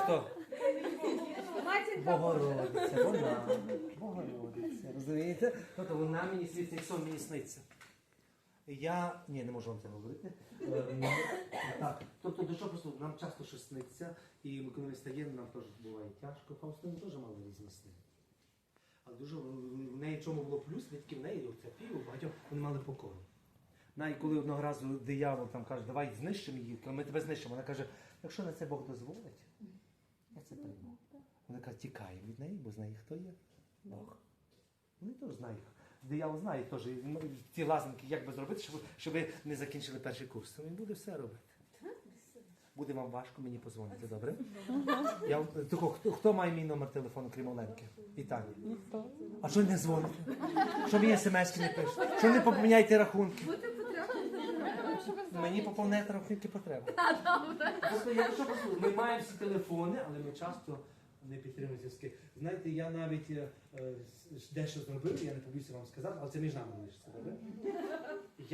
хто? Богородиця, вона. Богородиця. Розумієте? Тобто вона мені світить сон мені сниться. Я. Ні, не можу вам це говорити. Е, Так. Тобто, до чого просто нам часто щось сниться, і ми коли ми стаємо, нам теж буває тяжко. Фаустина теж мала різні сни. Але дуже в неї чому було плюс, не тільки в неї, оце пів, у багатьох вони мали покору. Навіть коли одного разу диявол там каже, давай знищимо її, ми тебе знищимо, вона каже, якщо на це Бог дозволить, це. Каже, тікає від неї, бо знає, хто є Бог. Вони теж знають. Диявол знає теж ну, ці лазанки, як би зробити, щоб, щоб ви не закінчили перший курс. Він буде все робити. Буде вам важко, мені позвоните, добре? Я, тако, хто, хто має мій номер телефону, крім Оленки? Віталій. А що не дзвоните? Що мені смс-ки не пишете? Що не поміняєте рахунки? Мені поповняти рахунки потреба. Просто я що кажу, ми маємо всі телефони, але ми часто не підтримують зв'язки. Знаєте, я навіть е, е, дещо зробив, я не побоюся вам сказати, але це між нами лишиться, добре?